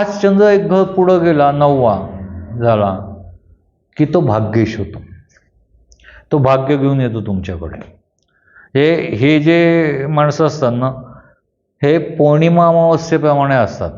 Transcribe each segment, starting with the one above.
हाच चंद्र एक घर पुढं गेला नववा झाला की तो भाग्येश होतो. तो भाग्य घेऊन येतो तुमच्याकडे. हे हे जे माणसं असतात ना हे पौर्णिमा अमावस्येप्रमाणे असतात.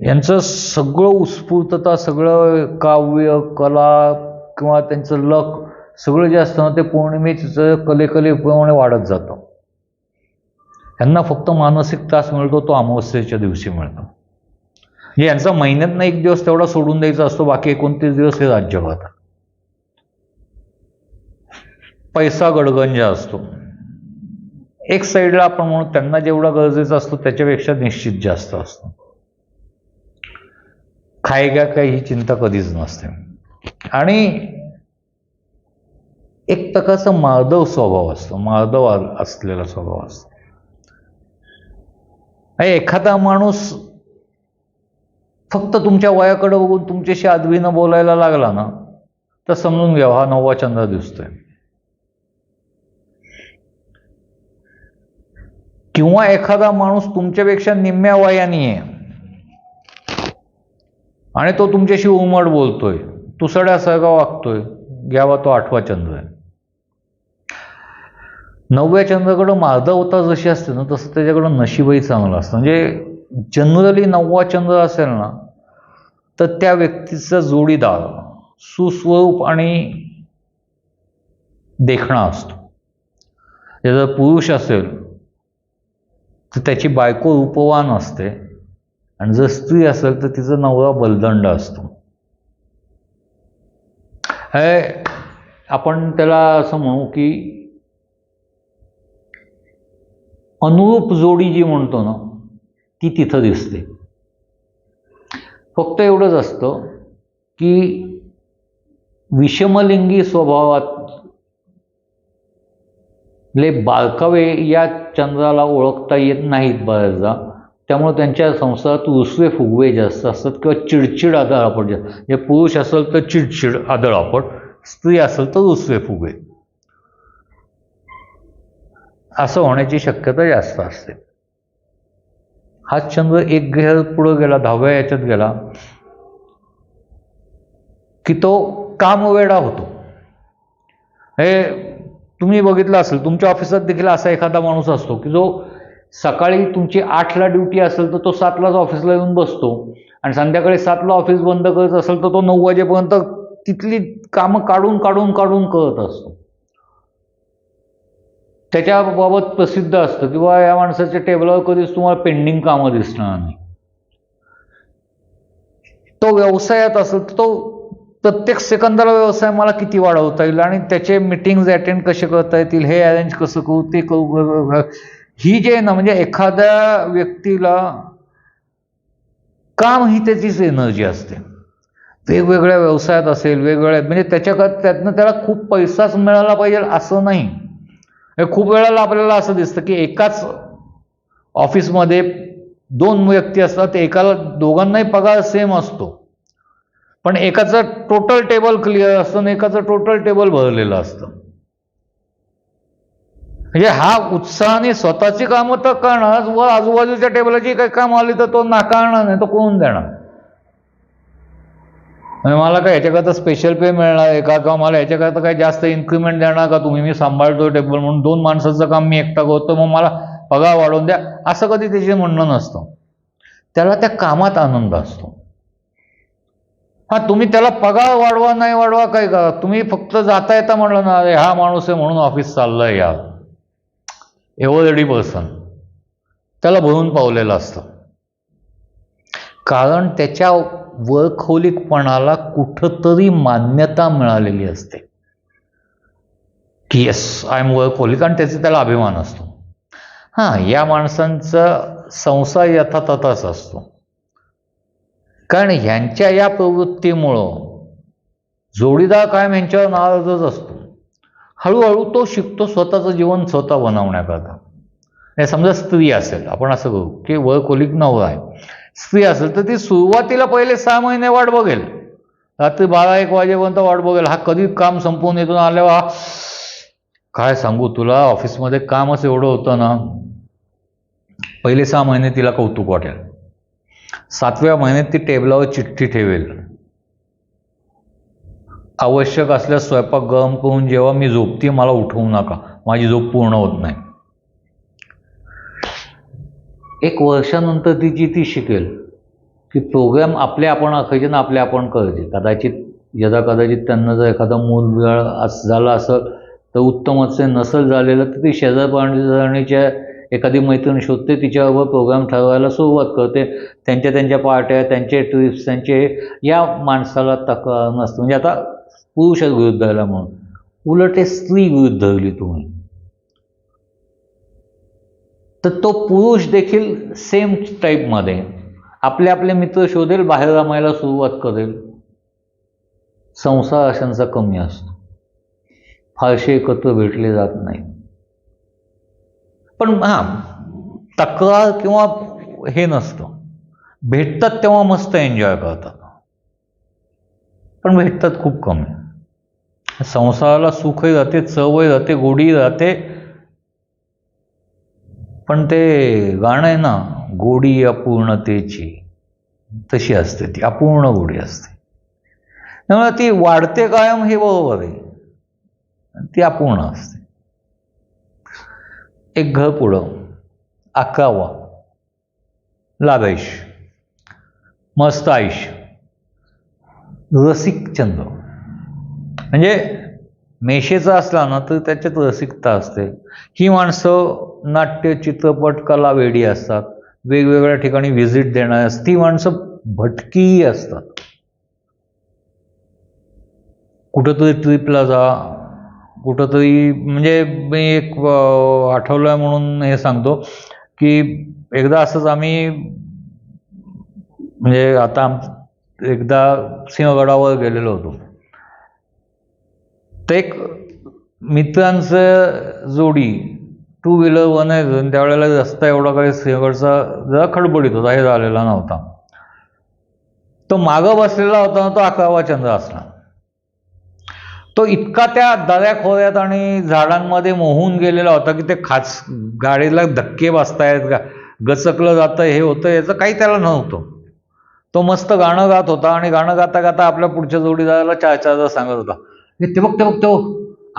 यांचं सगळं उत्स्फूर्तता सगळं काव्य कला किंवा त्यांचं लक सगळं जे असतं ना ते पौर्णिमेचं कलेकलेप्रमाणे वाढत जातं. यांना फक्त मानसिक त्रास मिळतो तो अमावस्येच्या दिवशी मिळतो. यांचा महिन्यातनं एक दिवस तेवढा सोडून द्यायचा असतो बाकी एकोणतीस दिवस हे राज्य होतात पैसा गडगंज असतो. एक साईडला आपण म्हणू त्यांना जेवढा गरजेचा असतो त्याच्यापेक्षा निश्चित जास्त असतो. खायगा काही ही चिंता कधीच नसते. आणि एक प्रकारचा मार्दव स्वभाव असतो मार्दव असलेला स्वभाव असतो. एखादा माणूस फक्त तुमच्या वयाकडे बघून तुमच्याशी आदवीनं बोलायला लागला ना तर समजून घ्या हा नववा चंद्र दिसतोय. किंवा एखादा माणूस तुमच्यापेक्षा निम्म्या वयाने आहे आणि तो तुमच्याशी उमड बोलतोय तुसड्यासारखा वागतोय घ्यावा तो आठवा चंद्र आहे. नवव्या चंद्राकडं माधवता जशी असते ना तसं त्याच्याकडं नशीबही चांगलं असतं. म्हणजे जनरली नववा चंद्र असेल ना तर त्या व्यक्तीचा जोडीदार सुस्वरूप आणि देखणा असतो. जर पुरुष असेल तर त्याची बायको रूपवान असते आणि जर स्त्री असेल तर तिचा नवरा बलदंड असतो. हे आपण त्याला असं म्हणू की अनुरूप जोडी जी म्हणतो ना ती तिथं दिसते. फक्त एवढंच असतं की विषमलिंगी स्वभावात ले बारकावे या चंद्राला ओळखता येत नाहीत बऱ्याचदा. त्यामुळे त्यांच्या संसारात उसवे फुगवे जास्त असतात किंवा चिडचिड आदळापट जास्त. म्हणजे पुरुष असेल तर चिडचिड आदळापट स्त्री असेल तर उसवे फुगवे. असं होण्याची शक्यता जास्त असते. हा चंद्र एक ग्रह पुढं गेला दहाव्या याच्यात गेला. की तो कामवेडा होतो. हे तुम्ही बघितलं असेल तुमच्या ऑफिसात देखील असा एखादा माणूस असतो की जो सकाळी तुमची आठला ड्युटी असेल तर तो सातलाच ऑफिसला येऊन बसतो आणि संध्याकाळी सातला ऑफिस बंद करत असेल तर तो नऊ वाजेपर्यंत तिथली कामं काढून काढून काढून करत असतो. त्याच्याबाबत प्रसिद्ध असतं. किंवा या माणसाच्या टेबलावर कधीच तुम्हाला पेंडिंग कामं दिसणार नाही. तो व्यवसायात असेल तर तो प्रत्येक सेकंदाला व्यवसाय मला किती वाढवता येईल आणि त्याचे मिटिंग्ज अटेंड कसे करता येतील हे अरेंज कसं करू ते करू ही जे आहे ना म्हणजे एखाद्या व्यक्तीला काम ही त्याचीच एनर्जी असते. वेगवेगळ्या व्यवसायात असेल वेगवेगळ्या म्हणजे त्याच्या त्यातनं त्याला खूप पैसाच मिळाला पाहिजे असं नाही. खूप वेळेला आपल्याला असं दिसतं की एकाच ऑफिसमध्ये दोन व्यक्ती असतात एकाला दोघांनाही पगार सेम असतो. पण एकाचं टोटल टेबल क्लिअर असतं आणि एकाचं टोटल टेबल भरलेलं असतं. म्हणजे हा उत्साहाने स्वतःची कामं तर करणार व आजूबाजूच्या टेबलाची काही काम आली तर तो नाकारणार नाही तो कोण देणार? मला काय याच्याकरता स्पेशल पे मिळणार आहे का? किंवा मला याच्याकरता काही जास्त इन्क्रिमेंट देणार का? तुम्ही मी सांभाळतो टेबल म्हणून. दोन माणसाचं काम मी एकटा करतो मग मला पगार वाढवून द्या. असं कधी त्याचे म्हणणं नसतं. त्याला त्या कामात आनंद असतो. हा तुम्ही त्याला पगार वाढवा नाही वाढवा काय करा? तुम्ही फक्त जाता येता म्हणलं ना अरे हा माणूस आहे म्हणून ऑफिस चाललंय या एव्हरेडी पर्सन त्याला भरून पावलेलं असतं. कारण त्याच्या वरखोलीकपणाला कुठंतरी मान्यता मिळालेली असते. की येस आय एम वरखोलिक आणि त्याचा त्याला अभिमान असतो. हां या माणसांचा संसार यथातथाच असतो. कारण ह्यांच्या या प्रवृत्तीमुळं जोडीदार कायम ह्यांच्यावर नाराजच असतो. हळूहळू तो शिकतो स्वतःचं जीवन स्वतः बनवण्याकरता. समजा स्त्री असेल आपण असं करू की वरखोलिक नवरा आहे. स्त्री असेल तर ती सुरुवातीला पहिले सहा महिने वाट बघेल. रात्री बारा एक वाजेपर्यंत वाट बघेल. हा कधी काम संपवून येतो आल्यावर काय सांगू तुला? ऑफिसमध्ये कामच एवढं होतं ना. पहिले सहा महिने तिला कौतुक वाटेल. सातव्या महिन्यात ती टेबलावर चिठ्ठी ठेवेल. आवश्यक असल्यास स्वयंपाक गरम करून जेव्हा मी झोपते मला उठवू नका. माझी झोप पूर्ण होत नाही. एक वर्षानंतर ती जी ती शिकेल की प्रोग्राम आपले आपण आखायचे ना आपले आपण करायचे. कदाचित यदा कदाचित त्यांना जर एखादा मूल बिळ अस झाला असं तर उत्तमच नसल झालेलं तर ती शेजारपाणीच्या एखादी मैत्रीण शोधते तिच्याबरोबर प्रोग्राम ठरवायला सुरुवात करते. त्यांच्या त्यांच्या पार्ट्या त्यांचे ट्रिप्स त्यांचे या माणसाला तक्रार नसते. म्हणजे आता पुरुष विरुद्ध आला म्हणून. उलट हे स्त्री विरुद्ध धरली तुम्ही. तर तो पुरुष देखील सेम टाईपमध्ये आपले आपले मित्र शोधेल बाहेर रमायला सुरुवात करेल. संसार अशांचा कमी असतो. फारसे एकत्र भेटले जात नाही. पण हां तक्रार किंवा हे नसतं. भेटतात तेव्हा मस्त एन्जॉय करतात. पण भेटतात खूप कमी. संसाराला सुखही राहते चवही राहते गोडी राहते. पण ते गाणं आहे ना गोडी अपूर्णतेची तशी असते ती अपूर्ण गोडी असते. त्यामुळे ती वाढते कायम हे बरोबर आहे. ती अपूर्ण असते. एक घर पुढं अकरावा लाभेश मस्त आयुष्य रसिकचंद्र. म्हणजे मेशेचा असला ना तर त्याच्यात रसिकता असते. ही माणसं नाट्य चित्रपट कला वेडी असतात. वेगवेगळ्या ठिकाणी व्हिजिट देणारी असतात. ती माणसं भटकीही असतात. कुठंतरी ट्रिपला जा. कुठंतरी म्हणजे मी एक आठवलं आठवलं म्हणून हे सांगतो की एकदा असंच आम्ही म्हणजे आता आम एकदा सिंहगडावर गेलेलो होतो. तर एक मित्रांचं जोडी टू व्हीलर वन आहे. त्यावेळेला रस्ता एवढा काही सिंहगडचा जरा खडबडीत होता. हे झालेला नव्हता. तो मागं बसलेला होता ना तो अकरावा चंद्र असला. तो इतका त्या दऱ्याखोऱ्यात आणि झाडांमध्ये मोहून गेलेला होता की ते खास गाडीला धक्के बसतायत गा गचकलं जातं हे होतं याचं काही त्याला नव्हतं. तो मस्त गाणं गात होता आणि गाणं गाता गाता आपल्या पुढच्या जोडीदाराला चार चार सांगत होता ते बघ ते बघ ते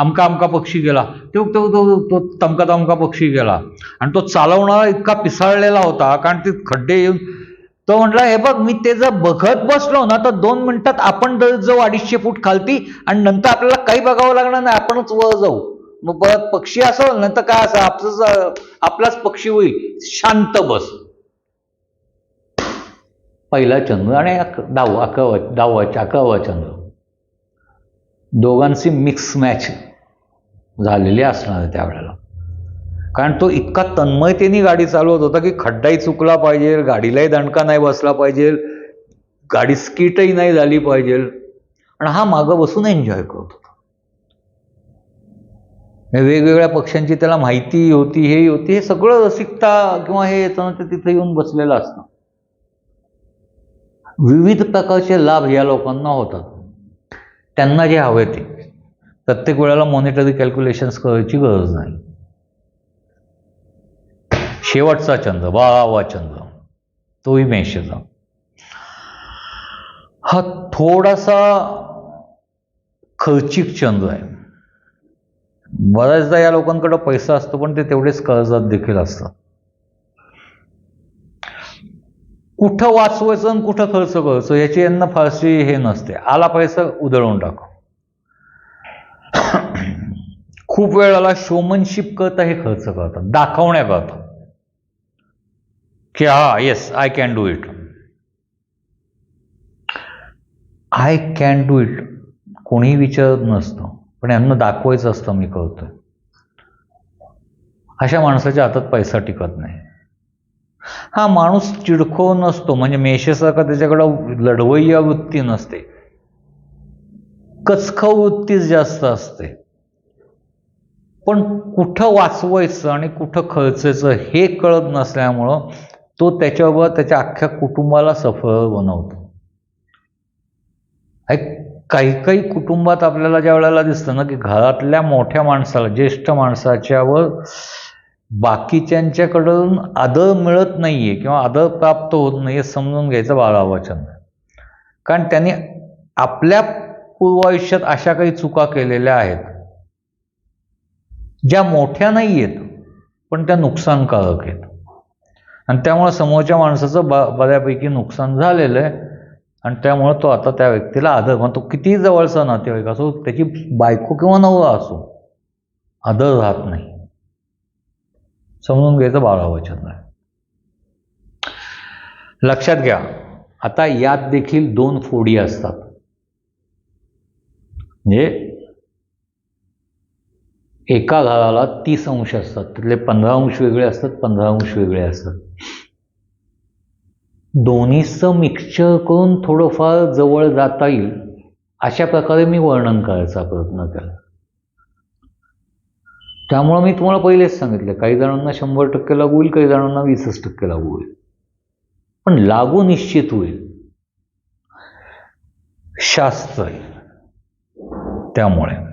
अमका अमका पक्षी गेला. ते बघ तो तो तमका तमका पक्षी गेला. आणि तो चालवणारा इतका पिसाळलेला होता कारण ते खड्डे येऊन तो म्हटला हे बघ मी ते जर बघत बसलो ना तर दोन मिनिटात आपण जर जाऊ अडीचशे फूट खालती आणि नंतर आपल्याला काही बघावं लागणार नाही आपणच वर जाऊ. मग परत पक्षी असं नंतर काय असं आपलं आपलाच पक्षी होईल. शांत बस. पहिला चंद्र आणि अक दहावा अकरावा दहावा अकरावा चंद्र. दोघांची मिक्स मॅच झालेली असणार आहे त्यावेळेला. कारण तो इतका तन्मयतेने गाडी चालवत होता की खड्डाही चुकला पाहिजे गाडीलाही दणका नाही बसला पाहिजे गाडी स्किटही नाही झाली पाहिजे. आणि हा मागं बसून एन्जॉय करत होता. म्हणजे वेगवेगळ्या पक्ष्यांची त्याला माहिती होती हे होती हे सगळं रसिकता किंवा हे येताना ते तिथे येऊन बसलेलं असतं. विविध प्रकारचे लाभ या लोकांना होतात. त्यांना जे हवे ते. प्रत्येक वेळेला मॉनिटरी कॅल्क्युलेशन्स करायची गरज नाही. शेवटचा चंद्र बारावा चंद्र तोही मेषचा. हा थोडासा खर्चिक चंद्र आहे. बऱ्याचदा या लोकांकडे पैसा असतो पण ते तेवढेच कर्जात देखील असतात. कुठं वाचवायचं आणि कुठं खर्च करायचं याची यांना फारशी हे नसते. आला पैसा उधळून टाक. खूप वेळाला शोमनशिप करता हे खर्च करतात दाखवण्याकरता की हा yes I can do it I can do it कोणीही विचारत नसतं पण यांना दाखवायचं असतं मी करतोय. अशा माणसाच्या हातात पैसा टिकत नाही. हा माणूस चिडखो नसतो. म्हणजे मेषेसारखा त्याच्याकडं लढवय्या वृत्ती नसते. कचखव वृत्तीच जास्त असते. पण कुठं वाचवायचं आणि कुठं खर्चायचं हे कळत नसल्यामुळं तो त्याच्याबरोबर त्याच्या अख्ख्या कुटुंबाला सफळ बनवतो. काही काही कुटुंबात आपल्याला ज्या वेळेला दिसतं ना की घरातल्या मोठ्या माणसाला ज्येष्ठ माणसाच्यावर बाकीच्यांच्याकडून आदर मिळत नाहीये किंवा आदर प्राप्त होत नाहीये समजून घ्यायचं बाळावचन कारण त्यांनी आपल्या पूर्वायुष्यात अशा काही चुका केलेल्या आहेत ज्या मोठ्या नाही आहेत पण त्या नुकसानकारक आहेत. आणि त्यामुळे समोरच्या माणसाचं ब बऱ्यापैकी नुकसान झालेलं आहे. आणि त्यामुळं तो आता त्या व्यक्तीला आदर मग तो कितीही जवळचा नातेवाईक असो त्याची बायको किंवा नवरा असो आदर राहत नाही. समजून घ्यायचं बाळावचन आहे लक्षात घ्या आता यात देखील दोन फोडी असतात. म्हणजे एका घराला तीस अंश असतात त्यातले पंधरा अंश वेगळे असतात पंधरा अंश वेगळे असतात. दोन्हीचं मिक्सचर करून थोडंफार जवळ जाता येईल अशा प्रकारे मी वर्णन करायचा प्रयत्न केला. त्यामुळं मी तुम्हाला पहिलेच सांगितलं काही जणांना शंभर टक्के लागू होईल काही जणांना वीसच टक्के लागू होईल. पण लागू निश्चित होईल. शास्त्र त्यामुळे.